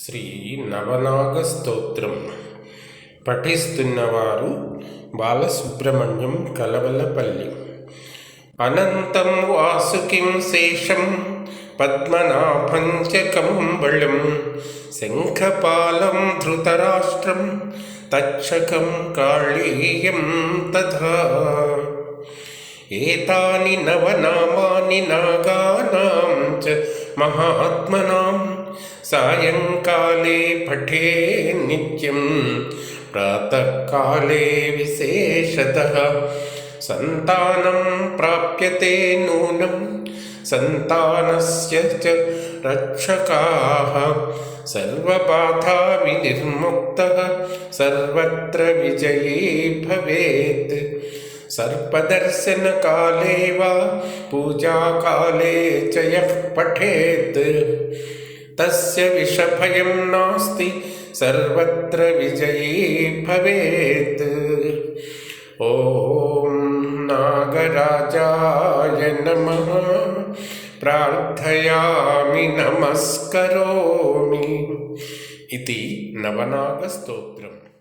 శ్రీ నవనాగ స్తోత్రం పఠిస్తున్నవారు బాలసుబ్రహ్మణ్యం కలవలపల్లి. అనంతం వాసుకిం శేషం పద్మనాభం చంబళం శంఖపాలం ధృతరాష్ట్రం తక్షకం కాళీయం తథా. ఏతాని నవనామాని నాగానాం చ మహాత్మనాం सायङ्काले पठे नित्यं, प्रातःकाले विशेषतः। सन्तानं प्राप्यते नूनं, सन्तानस्य च रक्षकाः। सर्वबाधा विनिर्मुक्तः, सर्वत्र विजयी भवेत्। सर्पदर्शनकाले वा पूजाकाले च यः पठेत्। तस्य विषभयं नास्ति सर्वत्र विजयी भवेत्। ॐ नागराजाय नमः प्रार्थयामि नमस्करोमि। इति नवनागस्तोत्रम्।